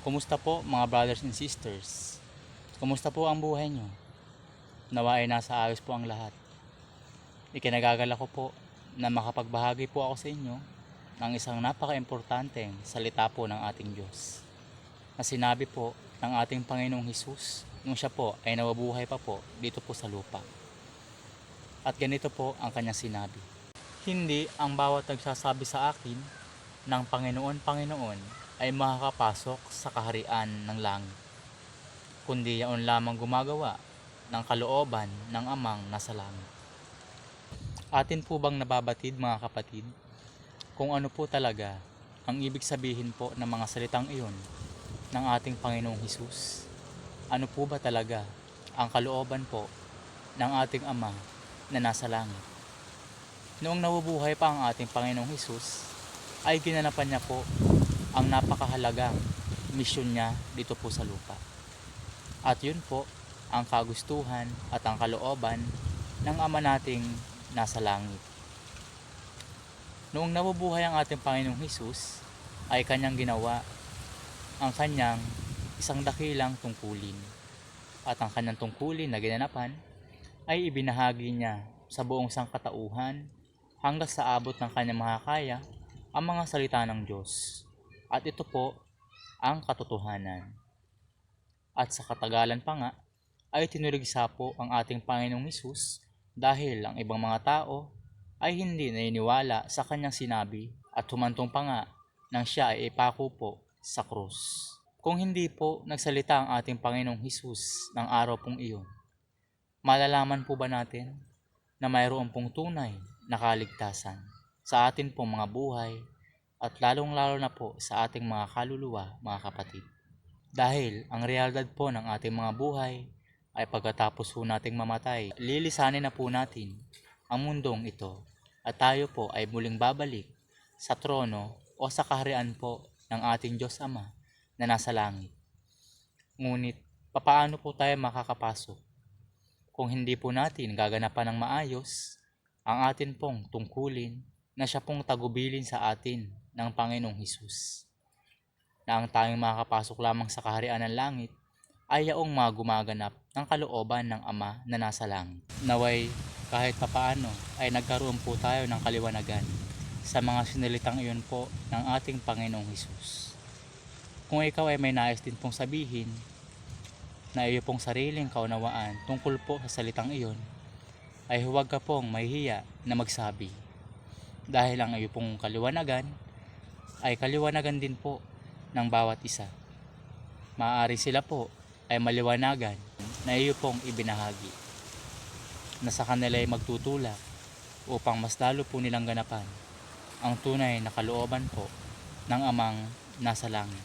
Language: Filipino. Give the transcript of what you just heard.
Kumusta po mga brothers and sisters? Kumusta po ang buhay nyo? Nawa ay nasa ayos po ang lahat. Ikinagagala ko po na makapagbahagi po ako sa inyo ng isang napaka-importanteng salita po ng ating Diyos. Na sinabi po ng ating Panginoong Hesus nung siya po ay nawabuhay pa po dito po sa lupa. At ganito po ang kanyang sinabi. Hindi ang bawat nagsasabi sa akin ng Panginoon, Panginoon ay makakapasok sa kaharian ng langit. Kundi yaon lamang gumagawa ng kalooban ng amang nasa langit. Atin po bang nababatid mga kapatid kung ano po talaga ang ibig sabihin po ng mga salitang iyon ng ating Panginoong Hesus? Ano po ba talaga ang kalooban po ng ating Ama na nasa langit? Noong nabubuhay pa ang ating Panginoong Hesus, ay ginanapan niya po ang napakahalagang misyon niya dito po sa lupa. At yun po ang kagustuhan at ang kalooban ng Ama nating nasa langit. Noong nabubuhay ang ating Panginoong Hesus, ay kanyang ginawa ang kanyang isang dakilang tungkulin. At ang kanyang tungkulin na ginanapan ay ibinahagi niya sa buong sangkatauhan hanggang sa abot ng kanyang makakaya ang mga salita ng Diyos. At ito po ang katotohanan. At sa katagalan pa nga, ay tinurigsa po ang ating Panginoong Hesus dahil ang ibang mga tao ay hindi naniniwala sa kanyang sinabi at humantong pa nga nang siya ay ipako po sa krus. Kung hindi po nagsalita ang ating Panginoong Hesus ng araw pong iyon, malalaman po ba natin na mayroon pong tunay na kaligtasan sa atin pong mga buhay at lalong-lalo na po sa ating mga kaluluwa, mga kapatid. Dahil ang realidad po ng ating mga buhay ay pagkatapos po nating mamatay, lilisanin na po natin ang mundong ito at tayo po ay muling babalik sa trono o sa kaharian po ng ating Diyos Ama na nasa langit. Ngunit, papaano po tayo makakapasok kung hindi po natin gaganapan ng maayos ang atin pong tungkulin na siya pong tagubilin sa atin ng Panginoong Hesus. Na ang tanging makakapasok lamang sa kaharian ng langit ay yaong mga gumaganap ng kalooban ng Ama na nasa langit. Naway kahit papaano ay nagkaroon po tayo ng kaliwanagan sa mga sinalitang iyon po ng ating Panginoong Hesus. Kung ikaw ay may nais din pong sabihin na iyo pong sariling kaunawaan tungkol po sa salitang iyon, ay huwag ka pong mahihiya na magsabi. Dahil ang iyo pong kaliwanagan ay kaliwanagan din po ng bawat isa. Maaari sila po ay maliwanagan na iyo pong ibinahagi na sa kanila ay magtutulak upang mas lalo po nilang ganapan ang tunay na kalooban po ng amang nasa langit.